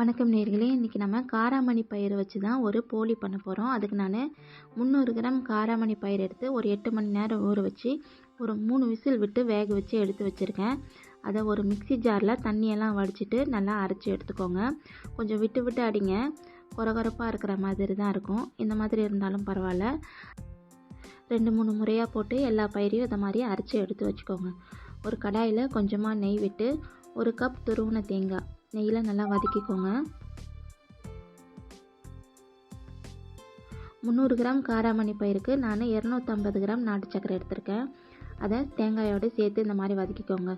வணக்கம் நேர்களே. இன்றைக்கி நம்ம காராமணி பயிர் வச்சு தான் ஒரு போலி பண்ண போகிறோம் அதுக்கு நான் முந்நூறு கிராம் காராமணி பயிர் எடுத்து ஒரு எட்டு மணி நேரம் ஊற வச்சு ஒரு மூணு விசில் விட்டு வேக வச்சு எடுத்து வச்சுருக்கேன். அதை ஒரு மிக்சி ஜாரில் தண்ணியெல்லாம் வடிச்சிட்டு நல்லா அரைச்சி எடுத்துக்கோங்க. கொஞ்சம் விட்டு விட்டு அடிங்க. குறகுறப்பாக இருக்கிற மாதிரி தான் இருக்கும். இந்த மாதிரி இருந்தாலும் பரவாயில்ல. ரெண்டு மூணு முறையாக போட்டு எல்லா பயிரையும் இதை மாதிரி அரைச்சி எடுத்து வச்சுக்கோங்க. ஒரு கடாயில் கொஞ்சமாக நெய் விட்டு ஒரு கப் துருவன தேங்காய் நெய்யில் நல்லா வதக்கிக்கோங்க. முந்நூறு கிராம் காராமணி பயிருக்கு நான் இரநூத்தம்பது கிராம் நாட்டு சக்கரை எடுத்திருக்கேன். அதை தேங்காயோடு சேர்த்து இந்த மாதிரி வதக்கிக்கோங்க.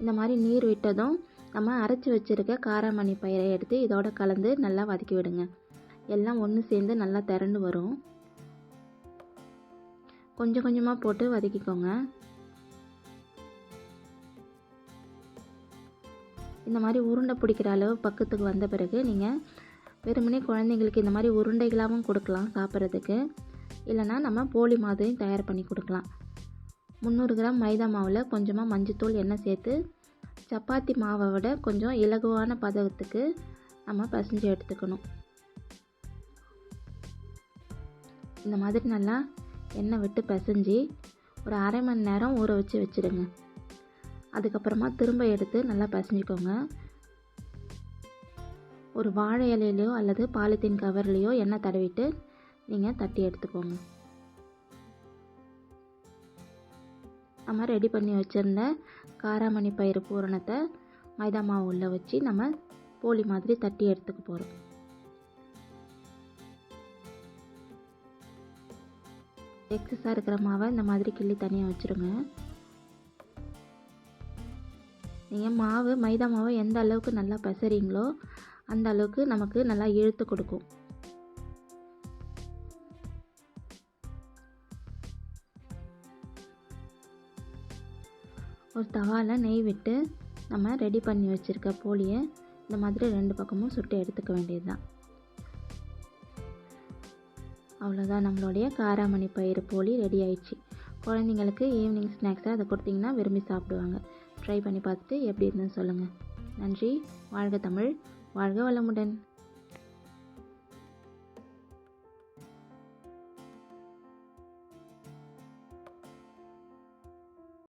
இந்த மாதிரி நீர் விட்டதும் நம்ம அரைச்சி வச்சுருக்க காராமணி பயிரை எடுத்து இதோட கலந்து நல்லா வதக்கி விடுங்க. எல்லாம் ஒன்று சேர்ந்து நல்லா திரண்டு வரும். கொஞ்சம் கொஞ்சமாக போட்டு வதக்கிக்கோங்க. இந்த மாதிரி உருண்டை பிடிக்கிற அளவு பக்கத்துக்கு வந்த பிறகு நீங்கள் வெறுமனே குழந்தைங்களுக்கு இந்த மாதிரி உருண்டைகளாகவும் கொடுக்கலாம் சாப்பிட்றதுக்கு. இல்லைனா நம்ம போலி மாதிரியும் தயார் பண்ணி கொடுக்கலாம். முந்நூறு கிராம் மைதா மாவில் கொஞ்சமாக மஞ்சத்தூள் எண்ணெய் சேர்த்து சப்பாத்தி மாவை விட கொஞ்சம் இலகுவான பதத்துக்கு நம்ம பசஞ்சு எடுத்துக்கணும். இந்த மாதிரி நல்லா எண்ணெய் விட்டு பிசைஞ்சு ஒரு அரை மணி நேரம் ஊற வச்சு வச்சுடுங்க. அதுக்கப்புறமா திரும்ப எடுத்து நல்லா பசஞ்சிக்கோங்க. ஒரு வாழை இலையிலையோ அல்லது பாலித்தீன் கவர்லேயோ எண்ணெய் தடவிட்டு நீங்கள் தட்டி எடுத்துக்கோங்க. நம்ம ரெடி பண்ணி வச்சுருந்த காராமணி பயிறு பூரணத்தை மைதா மாவு உள்ளே வச்சு நம்ம போலி மாதிரி தட்டி எடுத்துக்க போகிறோம் எக்ஸஸாக இருக்கிற மாவை இந்த மாதிரி கிள்ளி தனியாக வச்சுருங்க. நீங்கள் மாவு மைதா மாவை எந்த அளவுக்கு நல்லா பெசறீங்களோ அந்த அளவுக்கு நமக்கு நல்லா இழுத்து கொடுக்கும். ஒரு தவாவில் நெய் விட்டு நம்ம ரெடி பண்ணி வச்சுருக்க போலியை இந்த மாதிரி ரெண்டு பக்கமும் சுட்டு எடுத்துக்க வேண்டியது தான் அவ்வளோதான் நம்மளுடைய காராமணி பயிறு போலி ரெடி ஆயிடுச்சு. குழந்தைங்களுக்கு ஈவினிங் ஸ்நாக்ஸாக அதை கொடுத்தீங்கன்னா விரும்பி சாப்பிடுவாங்க. ட்ரை பண்ணி பார்த்துட்டு எப்படி இருந்துன்னு சொல்லுங்கள் நன்றி. வாழ்க தமிழ். வாழ்க வளமுடன்.